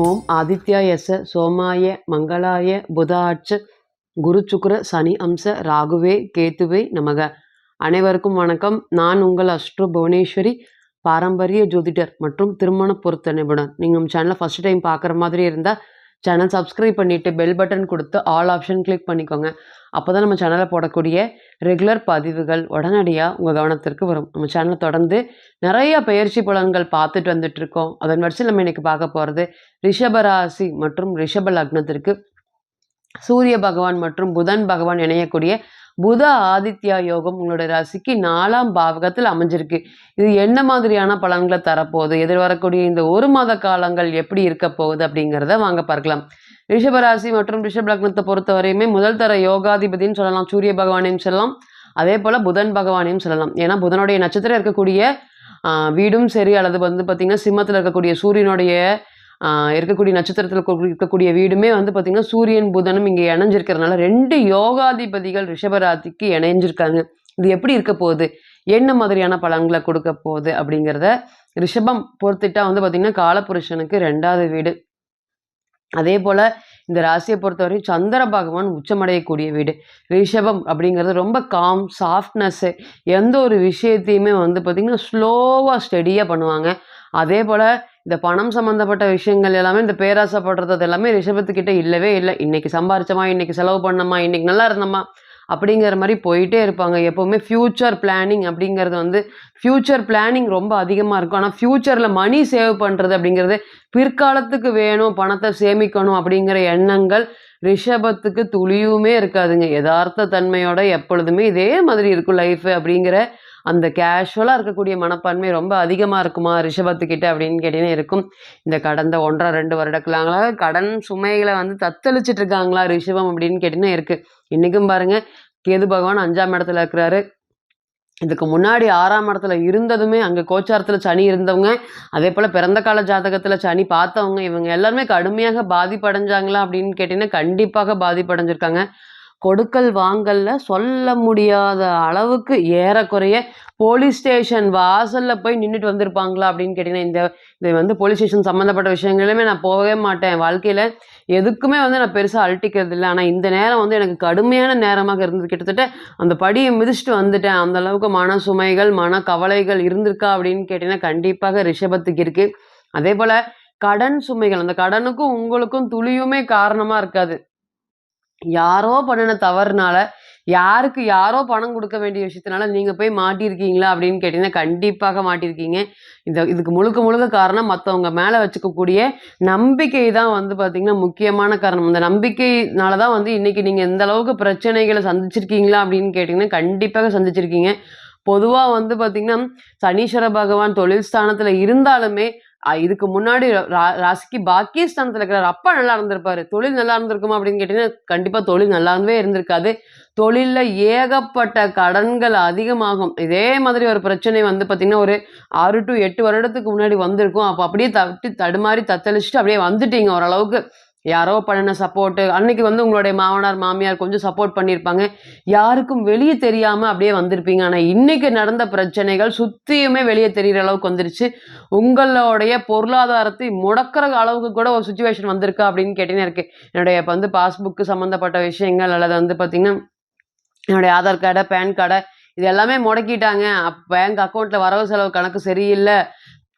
ஓம் ஆதித்யா ச சோமாய மங்களாய புதாட்ச குரு சுக்ர சனி அம்ச ராகுவே கேத்துவே நமக. அனைவருக்கும் வணக்கம். நான் உங்கள் அஸ்ட்ரோ புவனேஸ்வரி பாரம்பரிய ஜோதிடர் மற்றும் திருமண பொருத்த நிபுணர் நீங்கள் நம்ம சேனலை ஃபஸ்ட் டைம் பார்க்குற மாதிரி இருந்தால் சேனல் சப்ஸ்கிரைப் பண்ணிவிட்டு பெல் பட்டன் கொடுத்து ஆல் ஆப்ஷன் கிளிக் பண்ணிக்கோங்க. அப்போ தான் நம்ம சேனலில் போடக்கூடிய ரெகுலர் பதிவுகள் உடனடியாக உங்கள் கவனத்திற்கு வரும். நம்ம சேனலை தொடர்ந்து நிறைய பயிற்சி பலன்கள் பார்த்துட்டு வந்துட்டு இருக்கோம். அதன் வரிசையில் நம்ம இன்றைக்கி பார்க்க போகிறது ரிஷபராசி மற்றும் ரிஷப லக்னத்திற்கு சூரிய பகவான் மற்றும் புதன் பகவான் இணையக்கூடிய புத ஆதித்யா யோகம் உங்களுடைய ராசிக்கு நாலாம் பாவகத்தில் அமைஞ்சிருக்கு. இது என்ன மாதிரியான பலன்களை தரப்போகுது? எதிர்வரக்கூடிய இந்த ஒரு மாத காலங்கள் எப்படி இருக்க போகுது அப்படிங்கிறத வாங்க பார்க்கலாம். ரிஷபராசி மற்றும் ரிஷப லக்னத்தை பொறுத்த வரையுமே முதல் தர யோகாதிபதினு சொல்லலாம் சூரிய பகவானையும் சொல்லலாம். அதே போல் புதன் பகவானையும் சொல்லலாம். ஏன்னா புதனுடைய நட்சத்திரம் இருக்கக்கூடிய வீடும் சரி அல்லது வந்து பார்த்திங்கன்னா சிம்மத்தில் இருக்கக்கூடிய சூரியனுடைய இருக்கக்கூடிய நட்சத்திரத்தில் இருக்கக்கூடிய வீடுமே வந்து பார்த்திங்கன்னா சூரியன் புதனும் இங்கே இணைஞ்சிருக்கிறதுனால ரெண்டு யோகாதிபதிகள் ரிஷபராசிக்கு இணைஞ்சிருக்காங்க. இது எப்படி இருக்க போகுது? என்ன மாதிரியான பலன்களை கொடுக்க போகுது? அப்படிங்கிறத ரிஷபம் பொறுத்துட்டா வந்து பார்த்திங்கன்னா காலபுருஷனுக்கு ரெண்டாவது வீடு. அதே போல் இந்த ராசியை பொறுத்தவரை சந்திர பகவான் உச்சமடையக்கூடிய வீடு. ரிஷபம் அப்படிங்கிறது ரொம்ப காம் சாஃப்ட்னஸ்ஸு எந்த ஒரு விஷயத்தையுமே வந்து பார்த்திங்கன்னா ஸ்லோவாக ஸ்டெடியாக பண்ணுவாங்க. அதே போல் இந்த பணம் சம்மந்தப்பட்ட விஷயங்கள் எல்லாமே இந்த பேராசைப்படுறது எல்லாமே ரிஷபத்துக்கிட்ட இல்லவே இல்லை. இன்னைக்கு சம்பாரிச்சோமா இன்னைக்கு செலவு பண்ணோமா இன்னைக்கு நல்லா இருந்தோமா அப்படிங்கிற மாதிரி போயிட்டே இருப்பாங்க. எப்போவுமே ஃப்யூச்சர் பிளானிங் அப்படிங்கிறது வந்து ஃப்யூச்சர் பிளானிங் ரொம்ப அதிகமாக இருக்கும். ஆனால் ஃப்யூச்சரில் மணி சேவ் பண்ணுறது அப்படிங்கிறது பிற்காலத்துக்கு வேணும் பணத்தை சேமிக்கணும் அப்படிங்கிற எண்ணங்கள் ரிஷபத்துக்கு துளியுமே இருக்காதுங்க. யதார்த்த தன்மையோட எப்பொழுதுமே இதே மாதிரி இருக்கும் லைஃப் அப்படிங்கிற அந்த கேஷுவலாக இருக்கக்கூடிய மனப்பான்மை ரொம்ப அதிகமாக இருக்குமா? ரிஷபத்துக்கிட்ட அப்படின்னு கேட்டீங்கன்னா இருக்கும். இந்த கடந்த ஒன்றரை ரெண்டு வருடங்களாங்களா கடன் சுமைகளை வந்து தத்தளிச்சிட்டு இருக்காங்களா ரிஷபம் அப்படின்னு கேட்டிங்கன்னா இருக்குது இன்றைக்கும் பாருங்கள் கேது பகவான் அஞ்சாம் இடத்துல இருக்கிறாரு. இதுக்கு முன்னாடி ஆறாம் இடத்துல இருந்ததுமே அங்கே கோச்சாரத்தில் சனி இருந்தவங்க அதே போல் பிறந்த கால ஜாதகத்தில் சனி பார்த்தவங்க இவங்க எல்லாருமே கடுமையாக பாதிப்படைஞ்சாங்களா அப்படின்னு கேட்டிங்கன்னா கண்டிப்பாக பாதிப்படைஞ்சிருக்காங்க. கொடுக்கல் வாங்கல்ல சொல்ல முடியாத அளவுக்கு ஏறக்குறைய போலீஸ் ஸ்டேஷன் வாசல்ல போய் நின்றுட்டு வந்திருப்பாங்களா அப்படின்னு கேட்டிங்கன்னா இந்த இது வந்து போலீஸ் ஸ்டேஷன் சம்மந்தப்பட்ட விஷயங்களுமே நான் போகவே மாட்டேன். வாழ்க்கையில் எதுக்குமே வந்து நான் பெருசாக அழட்டிக்கிறது இல்லை. ஆனால் இந்த நேரம் வந்து எனக்கு கடுமையான நேரமாக இருந்தது. கிட்டத்தட்ட அந்த படியை மிதிச்சுட்டு வந்துட்டேன். அந்த அளவுக்கு மன சுமைகள் மன கவலைகள் இருந்திருக்கா அப்படின்னு கேட்டிங்கன்னா கண்டிப்பாக ரிஷபத்துக்கு இருக்குது அதே போல் கடன் சுமைகள் அந்த கடனுக்கும் உங்களுக்கும் துளியுமே காரணமாக இருக்காது. யாரோ பண்ணின தவறுனால யாருக்கு யாரோ பணம் கொடுக்க வேண்டிய விஷயத்தினால நீங்கள் போய் மாட்டியிருக்கீங்களா அப்படின்னு கேட்டிங்கன்னா கண்டிப்பாக மாட்டியிருக்கீங்க. இந்த இதுக்கு முழுக்க முழுக்க காரணம் மற்றவங்க மேலே வச்சுக்கக்கூடிய நம்பிக்கை தான் வந்து பார்த்திங்கன்னா முக்கியமான காரணம். அந்த நம்பிக்கைனால தான் வந்து இன்றைக்கி நீங்கள் எந்த அளவுக்கு பிரச்சனைகளை சந்திச்சிருக்கீங்களா அப்படின்னு கேட்டிங்கன்னா கண்டிப்பாக சந்திச்சிருக்கீங்க. பொதுவாக வந்து பார்த்திங்கன்னா சனீஸ்வர பகவான் தொழில் ஸ்தானத்தில் இருந்தாலுமே இதுக்கு முன்னாடி ரா- ராசிக்கு பாக்கிய ஸ்தானத்தில் இருக்கிறார். அப்பா நல்லா இருந்திருப்பாரு. தொழில் நல்லா இருந்திருக்குமா அப்படின்னு கேட்டிங்கன்னா கண்டிப்பாக தொழில் நல்லாவே இருந்திருக்காது. தொழிலில் ஏகப்பட்ட கடன்கள் அதிகமாகும். இதே மாதிரி ஒரு பிரச்சனை வந்து பார்த்திங்கன்னா ஒரு ஆறு டு எட்டு வருடத்துக்கு முன்னாடி வந்திருக்கும். அப்போ அப்படியே தட்டி தடுமாறி தத்தளிச்சுட்டு அப்படியே வந்துட்டீங்க ஓரளவுக்கு. யாரோ பண்ணின சப்போர்ட்டு அன்னைக்கு வந்து உங்களுடைய மாமனார் மாமியார் கொஞ்சம் சப்போர்ட் பண்ணியிருப்பாங்க. யாருக்கும் வெளியே தெரியாமல் அப்படியே வந்திருப்பீங்க. ஆனால் இன்னைக்கு நடந்த பிரச்சனைகள் சுற்றியுமே வெளியே தெரிகிற அளவுக்கு வந்துருச்சு. உங்களுடைய பொருளாதாரத்தை முடக்கிற அளவுக்கு கூட ஒரு சுச்சுவேஷன் வந்திருக்கா அப்படின்னு கேட்டீங்கன்னா இருக்கு. என்னுடைய இப்போ வந்து பாஸ்புக்கு சம்மந்தப்பட்ட விஷயங்கள் அல்லது வந்து பார்த்திங்கன்னா என்னுடைய ஆதார் கார்டை பேன் கார்டை இது எல்லாமே முடக்கிட்டாங்க. பேங்க் அக்கௌண்ட்டில் வரவு செலவு கணக்கு சரியில்லை.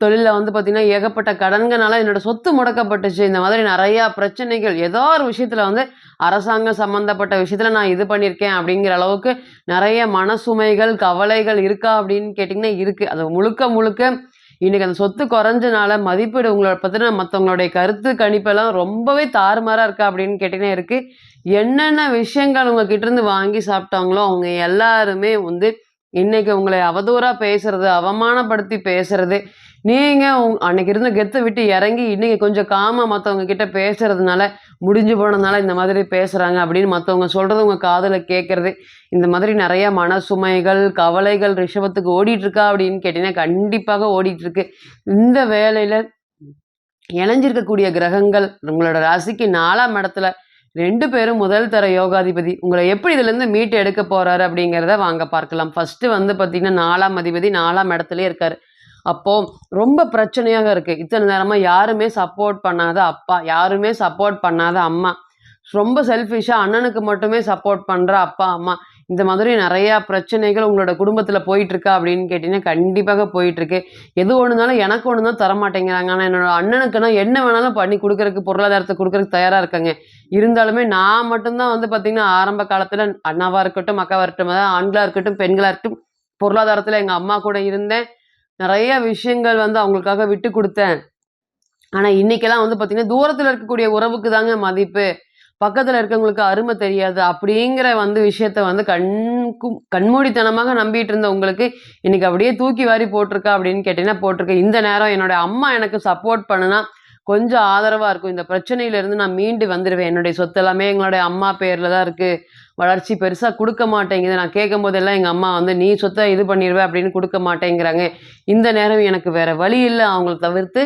தொழிலில் வந்து பார்த்திங்கன்னா ஏகப்பட்ட கடன்கனால என்னோடய சொத்து முடக்கப்பட்டுச்சு. இந்த மாதிரி நிறையா பிரச்சனைகள் ஏதோ ஒரு விஷயத்தில் வந்து அரசாங்கம் சம்மந்தப்பட்ட விஷயத்தில் நான் இது பண்ணியிருக்கேன் அப்படிங்கிற அளவுக்கு நிறைய மனசுமைகள் கவலைகள் இருக்கா அப்படின்னு கேட்டிங்கன்னா இருக்குது அது முழுக்க முழுக்க இன்றைக்கி அந்த சொத்து குறைஞ்சனால மதிப்பீடு உங்களை பற்றின மற்றவங்களுடைய கருத்து கணிப்பெல்லாம் ரொம்பவே தாறுமாறாக இருக்கா அப்படின்னு கேட்டிங்கன்னா இருக்குது என்னென்ன விஷயங்கள் உங்ககிட்டருந்து வாங்கி சாப்பிட்டாங்களோ அவங்க எல்லாருமே வந்து இன்றைக்கி உங்களை அவதூறாக பேசுறது அவமானப்படுத்தி பேசுறது நீங்கள் அன்னைக்கு இருந்த கெத்தை விட்டு இறங்கி இன்னைக்கு கொஞ்சம் காமாக மற்றவங்க கிட்ட பேசுறதுனால முடிஞ்சு போனதுனால இந்த மாதிரி பேசுகிறாங்க அப்படின்னு மற்றவங்க சொல்கிறது உங்கள் காதில் கேட்குறது இந்த மாதிரி நிறைய மனசுமைகள் கவலைகள் ரிஷபத்துக்கு ஓடிட்டு இருக்கா அப்படின்னு கேட்டிங்கன்னா கண்டிப்பாக ஓடிட்டு இருக்கு இந்த வேலையில் இணைஞ்சிருக்கக்கூடிய கிரகங்கள் உங்களோட ராசிக்கு நாலாம் இடத்துல ரெண்டு பேரும் முதல் தர யோகாதிபதி. உங்களை எப்படி இதுலேருந்து மீட்டு எடுக்க போறாரு அப்படிங்கிறத வாங்க பார்க்கலாம். ஃபர்ஸ்ட் வந்து பார்த்திங்கன்னா நாலாம் அதிபதி நாலாம் இடத்துலயே இருக்காரு. அப்போது ரொம்ப பிரச்சனையாக இருக்குது இத்தனை நேரமாக யாருமே சப்போர்ட் பண்ணாத அப்பா யாருமே சப்போர்ட் பண்ணாத அம்மா. ரொம்ப செல்ஃபிஷாக அண்ணனுக்கு மட்டுமே சப்போர்ட் பண்ணுற அப்பா அம்மா. இந்த மாதிரி நிறையா பிரச்சனைகள் உங்களோட குடும்பத்தில் போயிட்டுருக்கா அப்படின்னு கேட்டிங்கன்னா கண்டிப்பாக போயிட்டுருக்கு. எது ஒன்றுனாலும் எனக்கு ஒன்று தான் தர மாட்டேங்கிறாங்க ஆனால் என்னோட அண்ணனுக்குன்னா என்ன வேணாலும் பண்ணி கொடுக்குறக்கு பொருளாதாரத்தை கொடுக்குறதுக்கு தயாராக இருக்காங்க. இருந்தாலுமே நான் மட்டும்தான் வந்து பார்த்திங்கன்னா ஆரம்ப காலத்தில் அண்ணாவாக இருக்கட்டும் அக்காவாக இருக்கட்டும் அதாவது இருக்கட்டும் பெண்களாக இருக்கட்டும் பொருளாதாரத்தில் எங்கள் அம்மா கூட இருந்தேன். நிறைய விஷயங்கள் வந்து அவங்களுக்காக விட்டு கொடுத்தேன். ஆனால் இன்னைக்கெல்லாம் வந்து பார்த்திங்கன்னா தூரத்தில் இருக்கக்கூடிய உறவுக்கு தாங்க மதிப்பு. பக்கத்தில் இருக்கவங்களுக்கு அருமை தெரியாது. அப்படிங்கிற வந்து விஷயத்த வந்து கண்கும் கண்மூடித்தனமாக நம்பிட்டு இருந்த உங்களுக்கு இன்னைக்கு அப்படியே தூக்கி வாரி போட்டிருக்கா அப்படின்னு கேட்டீங்கன்னா போட்டிருக்கேன். இந்த நேரம் என்னோட அம்மா எனக்கு சப்போர்ட் பண்ணுனா கொஞ்சம் ஆதரவாக இருக்கும். இந்த பிரச்சனையிலேருந்து நான் மீண்டு வந்துடுவேன் என்னுடைய சொத்து எல்லாமே எங்களுடைய அம்மா பேரில் தான் இருக்குது வளர்ச்சி பெருசாக கொடுக்க மாட்டேங்குது. நான் கேட்கும் போதெல்லாம் எங்கள் அம்மா வந்து நீ சொத்தை இது பண்ணிடுவே அப்படின்னு கொடுக்க மாட்டேங்கிறாங்க. இந்த நேரம் எனக்கு வேறு வழி இல்லை. அவங்கள தவிர்த்து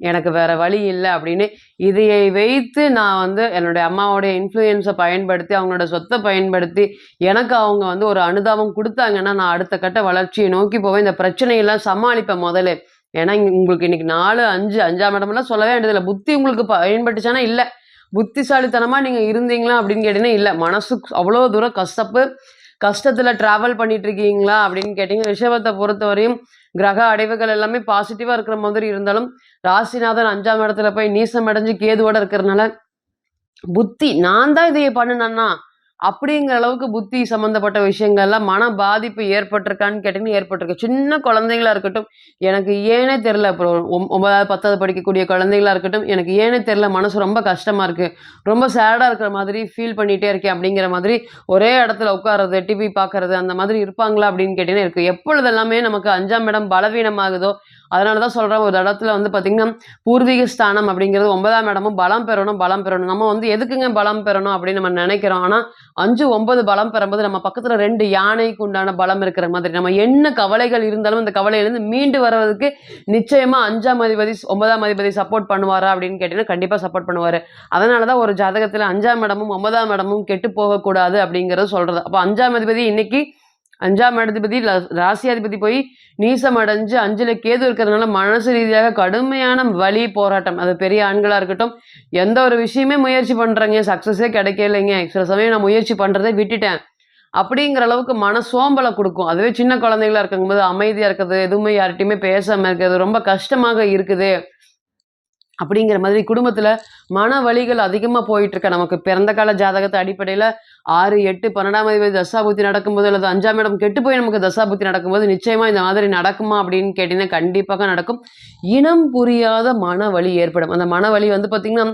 எனக்கு வேற வழி இல்லை அப்படின்னு இதையை வைத்து நான் வந்து என்னுடைய அம்மாவோடைய இன்ஃப்ளூயன்ஸை பயன்படுத்தி அவங்களோட சொத்தை பயன்படுத்தி எனக்கு அவங்க வந்து ஒரு அனுதாபம் கொடுத்தாங்கன்னா நான் அடுத்த கட்ட வளர்ச்சியை நோக்கி போவேன். இந்த பிரச்சனையெல்லாம் சமாளிப்பேன் முதல்ல. ஏன்னா உங்களுக்கு இன்னைக்கு நாலு அஞ்சு அஞ்சாம் இடமெல்லாம் சொல்லவே வேண்டியதில்லை. புத்தி உங்களுக்கு பயன்பட்டுச்சானா? இல்லை. புத்திசாலித்தனமாக நீங்கள் இருந்தீங்களா அப்படின்னு கேட்டீங்கன்னா இல்லை. மனசு அவ்வளோ தூரம் கஷ்டப்பு கஷ்டத்தில் ட்ராவல் பண்ணிட்டு இருக்கீங்களா அப்படின்னு கேட்டீங்க ரிஷபத்தை பொறுத்தவரையும் கிரக அடைவுகள் எல்லாமே பாசிட்டிவாக இருக்கிற மாதிரி இருந்தாலும் ராசிநாதன் அஞ்சாம் இடத்துல போய் நீசம் அடைஞ்சு கேதுவோட இருக்கிறதுனால புத்தி நான் தான் இதையே பண்ணினேன்னா அப்படிங்கிற அளவுக்கு புத்தி சம்மந்தப்பட்ட விஷயங்கள்லாம் மன பாதிப்பு ஏற்பட்டிருக்கான்னு கேட்டிங்கன்னா ஏற்பட்டிருக்கு. சின்ன குழந்தைங்களா இருக்கட்டும் எனக்கு ஏனே தெரில இப்போ ஒன்பதாவது பத்தாவது படிக்கக்கூடிய குழந்தைங்களா இருக்கட்டும் எனக்கு ஏனே தெரில மனசு ரொம்ப கஷ்டமாக இருக்குது ரொம்ப சேடாக இருக்கிற மாதிரி ஃபீல் பண்ணிகிட்டே இருக்கேன் அப்படிங்கிற மாதிரி ஒரே இடத்துல உட்காறது டிவி பார்க்கறது அந்த மாதிரி இருப்பாங்களா அப்படின்னு கேட்டிங்கன்னா இருக்குது எப்பொழுது எல்லாமே நமக்கு அஞ்சாம் இடம் பலவீனமாகுதோ அதனால தான் சொல்கிறேன் ஒரு இடத்துல வந்து பார்த்திங்கன்னா பூர்வீக ஸ்தானம் அப்படிங்கிறது ஒன்பதாம் இடமும் பலம் பெறணும் பலம் பெறணும். நம்ம வந்து எதுக்குங்க பலம் பெறணும் அப்படின்னு நம்ம நினைக்கிறோம். ஆனால் அஞ்சு ஒன்பது பலம் பெறும்போது நம்ம பக்கத்தில் ரெண்டு யானைக்கு உண்டான பலம் இருக்கிற மாதிரி நம்ம என்ன கவலைகள் இருந்தாலும் அந்த கவலையிலேருந்து மீண்டு வர்றதுக்கு நிச்சயமாக அஞ்சாம் அதிபதி ஒன்பதாம் அதிபதி சப்போர்ட் பண்ணுவாரா அப்படின்னு கேட்டிங்கன்னா கண்டிப்பாக சப்போர்ட் பண்ணுவார். அதனால தான் ஒரு ஜாதகத்தில் அஞ்சாம் இடமும் ஒன்பதாம் இடமும் கெட்டு போகக்கூடாது அப்படிங்கிறத சொல்கிறது அப்போ அஞ்சாம் அதிபதி இன்னைக்கு அஞ்சாம் அதிபதி ராசியாதிபதி போய் நீசம் அடைஞ்சு அஞ்சுல கேது இருக்கிறதுனால மனசு ரீதியாக கடுமையான வழி போராட்டம். அது பெரிய ஆண்களாக இருக்கட்டும் எந்த ஒரு விஷயமே முயற்சி பண்றேங்க. சக்ஸஸே கிடைக்கலைங்க. சில சமயம் நான் முயற்சி பண்ணுறதை விட்டுட்டேன். அப்படிங்கிற அளவுக்கு மன சோம்பலை கொடுக்கும். அதுவே சின்ன குழந்தைகளாக இருக்கும்போது அமைதியாக இருக்கிறது எதுவுமே யார்கிட்டயுமே பேசாமல் இருக்கிறது ரொம்ப கஷ்டமாக இருக்குது. அப்படிங்கிற மாதிரி குடும்பத்தில் மன வலிகள் அதிகமாக போயிட்டுருக்க. நமக்கு பிறந்த கால ஜாதகத்தை அடிப்படையில் ஆறு எட்டு பன்னெண்டாம் அதிபதி தசாபுத்தி நடக்கும்போது அல்லது அஞ்சாம் இடம் கெட்டு போய் நமக்கு தசாபுத்தி நடக்கும்போது நிச்சயமாக இந்த மாதிரி நடக்குமா அப்படின்னு கேட்டிங்கன்னா கண்டிப்பாக நடக்கும். இனம் புரியாத மன வலி ஏற்படும். அந்த மன வலி வந்து பார்த்திங்கன்னா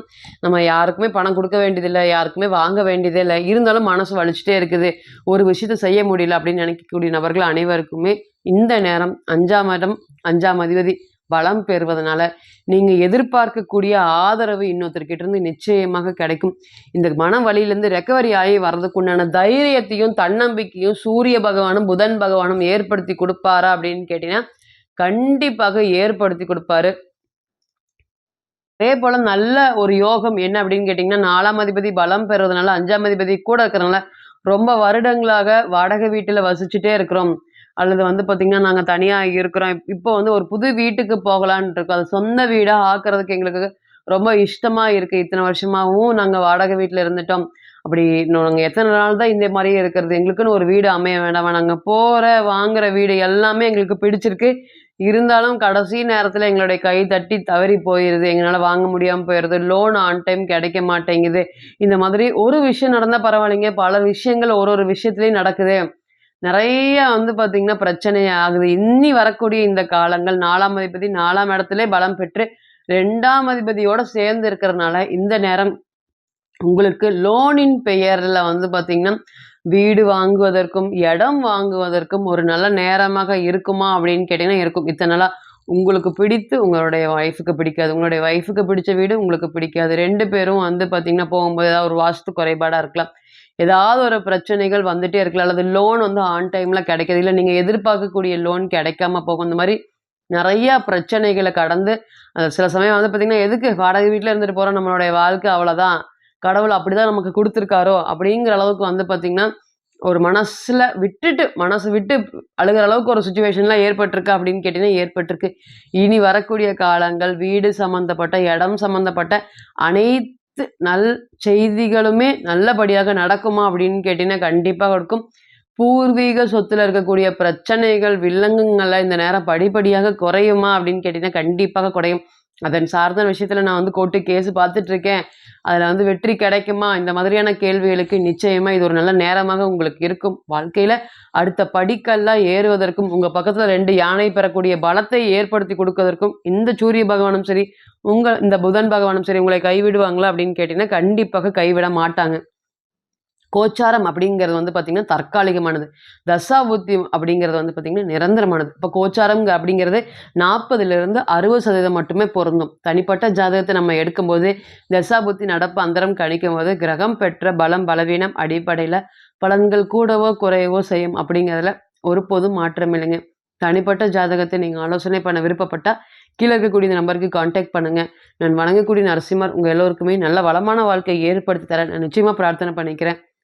நம்ம யாருக்குமே பணம் கொடுக்க வேண்டியதில்லை யாருக்குமே வாங்க வேண்டியதே இல்லை இருந்தாலும் மனசு வலிச்சுட்டே இருக்குது. ஒரு விஷயத்தை செய்ய முடியல அப்படின்னு நினைக்கக்கூடிய நபர்கள் அனைவருக்குமே இந்த நேரம் அஞ்சாம் இடம் அஞ்சாம் அதிபதி பலம் பெறுவதனால நீங்க எதிர்பார்க்கக்கூடிய ஆதரவு இன்னொருத்தர்கிட்ட இருந்து நிச்சயமாக கிடைக்கும். இந்த மன வலியிலிருந்து ரெக்கவரி ஆகி வர்றதுக்குண்டான தைரியத்தையும் தன்னம்பிக்கையும் சூரிய பகவானும் புதன் பகவானும் ஏற்படுத்தி கொடுப்பாரா அப்படின்னு கேட்டீங்கன்னா கண்டிப்பாக ஏற்படுத்தி கொடுப்பாரு. அதே போல நல்ல ஒரு யோகம் என்ன அப்படின்னு கேட்டிங்கன்னா நாலாம் அதிபதி பலம் பெறுவதனால அஞ்சாம் அதிபதி கூட இருக்கிறனால ரொம்ப வருடங்களாக வாடகை வீட்டில் வசிச்சுட்டே இருக்கிறோம். அல்லது வந்து பார்த்திங்கன்னா நாங்கள் தனியாக இருக்கிறோம். இப்போ வந்து ஒரு புது வீட்டுக்கு போகலான் இருக்கோம். அது சொந்த வீடாக ஆக்குறதுக்கு எங்களுக்கு ரொம்ப இஷ்டமாக இருக்குது இத்தனை வருஷமாகவும் நாங்கள் வாடகை வீட்டில் இருந்துட்டோம். அப்படி நாங்கள் எத்தனை நாள் தான் இந்த மாதிரியே இருக்கிறது. எங்களுக்குன்னு ஒரு வீடு அமைய வேண்டாம். நாங்கள் போகிற வாங்குகிற வீடு எல்லாமே எங்களுக்கு பிடிச்சிருக்கு. இருந்தாலும் கடைசி நேரத்தில் எங்களுடைய கை தட்டி தவறி போயிடுது எங்களால் வாங்க முடியாமல் போயிடுது லோன் ஆன் டைம் கிடைக்க மாட்டேங்குது. இந்த மாதிரி ஒரு விஷயம் நடந்தால் பரவாயில்லைங்க. பல விஷயங்கள் ஒரு ஒரு விஷயத்துலேயும் நடக்குது. நிறைய வந்து பார்த்தீங்கன்னா பிரச்சனை ஆகுது. இன்னி வரக்கூடிய இந்த காலங்கள் நாலாம் அதிபதி நாலாம் இடத்துல பலம் பெற்று ரெண்டாம் அதிபதியோட சேர்ந்து இருக்கிறதுனால இந்த நேரம் உங்களுக்கு லோனின் பெயரில் வந்து பார்த்தீங்கன்னா வீடு வாங்குவதற்கும் இடம் வாங்குவதற்கும் ஒரு நல்ல நேரமாக இருக்குமா அப்படின்னு கேட்டிங்கன்னா இருக்கும். இத்தனை நாளாக உங்களுக்கு பிடித்து உங்களுடைய ஒய்ஃபுக்கு பிடிக்காது. உங்களுடைய ஒய்ஃபுக்கு பிடிச்ச வீடு உங்களுக்கு பிடிக்காது. ரெண்டு பேரும் வந்து பார்த்தீங்கன்னா போகும்போது ஏதாவது ஒரு வாஸ்து குறைபாடாக இருக்கலாம். ஏதாவது ஒரு பிரச்சனைகள் வந்துட்டே இருக்கலாம். அல்லது லோன் வந்து ஆன் டைம்ல கிடைக்கிறது இல்லை நீங்க எதிர்பார்க்கக்கூடிய லோன் கிடைக்காம போகும். இந்த மாதிரி நிறைய பிரச்சனைகளை கடந்து சில சமயம் வந்து பார்த்தீங்கன்னா எதுக்கு வாடகை வீட்டில் இருந்துட்டு போறோம்? நம்மளுடைய வாழ்க்கை அவ்வளோதான் கடவுள் அப்படிதான் நமக்கு கொடுத்துருக்காரோ? அப்படிங்கிற அளவுக்கு வந்து பார்த்திங்கன்னா ஒரு மனசில் விட்டுட்டு மனசு விட்டு அழுகிற அளவுக்கு ஒரு சுச்சுவேஷன்லாம் ஏற்பட்டிருக்கு அப்படின்னு கேட்டிங்கன்னா ஏற்பட்டிருக்கு. இனி வரக்கூடிய காலங்கள் வீடு சம்மந்தப்பட்ட இடம் சம்மந்தப்பட்ட அனைத்து நல் செய்திகளுமே நல்லபடியாக நடக்குமா அப்படின்னு கேட்டீங்கன்னா கண்டிப்பாக இருக்கும் பூர்வீக சொத்துல இருக்கக்கூடிய பிரச்சனைகள் வில்லங்கங்கள்லாம் இந்த நேரம் படிப்படியாக குறையுமா அப்படின்னு கேட்டீங்கன்னா கண்டிப்பாக குறையும். அதன் சார்ந்த விஷயத்தில் நான் வந்து கோர்ட்டு கேஸ் பார்த்துட்ருக்கேன். அதில் வந்து வெற்றி கிடைக்குமா? இந்த மாதிரியான கேள்விகளுக்கு நிச்சயமாக இது ஒரு நல்ல நேரமாக உங்களுக்கு இருக்கும். வாழ்க்கையில் அடுத்த படிக்கல்லாம் ஏறுவதற்கும் உங்கள் பக்கத்தில் ரெண்டு யானை பெறக்கூடிய பலத்தை ஏற்படுத்தி கொடுக்கறதற்கும் இந்த சூரிய பகவானும் சரி உங்கள் இந்த புதன் பகவானும் சரி உங்களை கைவிடுவாங்களா அப்படின்னு கேட்டிங்கன்னா கண்டிப்பாக கைவிட மாட்டாங்க. கோச்சாரம் அப்படிங்கிறது வந்து பார்த்திங்கன்னா தற்காலிகமானது. தசாபுத்தி அப்படிங்கிறது வந்து பார்த்திங்கன்னா நிரந்தரமானது. இப்போ கோச்சாரம் அப்படிங்கிறது நாற்பதுலேருந்து அறுபது சதவீதம் மட்டுமே பொருந்தும். தனிப்பட்ட ஜாதகத்தை நம்ம எடுக்கும்போது தசாபுத்தி நடப்பு அந்தரம் கணிக்கும் போது கிரகம் பெற்ற பலம் பலவீனம் அடிப்படையில் பலன்கள் கூடவோ குறையவோ செய்யும் அப்படிங்கிறதுல ஒருபோதும் மாற்றம் இல்லைங்க. தனிப்பட்ட ஜாதகத்தை நீங்கள் ஆலோசனை பண்ண விருப்பப்பட்டால் கீழே இருக்கக்கூடிய இந்த நம்பருக்கு காண்டாக்ட் பண்ணுங்கள் நான் வணங்கக்கூடிய நரசிம்மர் உங்கள் எல்லோருக்குமே நல்ல வளமான வாழ்க்கையை ஏற்படுத்தி தரேன். நான் நிச்சயமாக பிரார்த்தனை பண்ணிக்கிறேன்.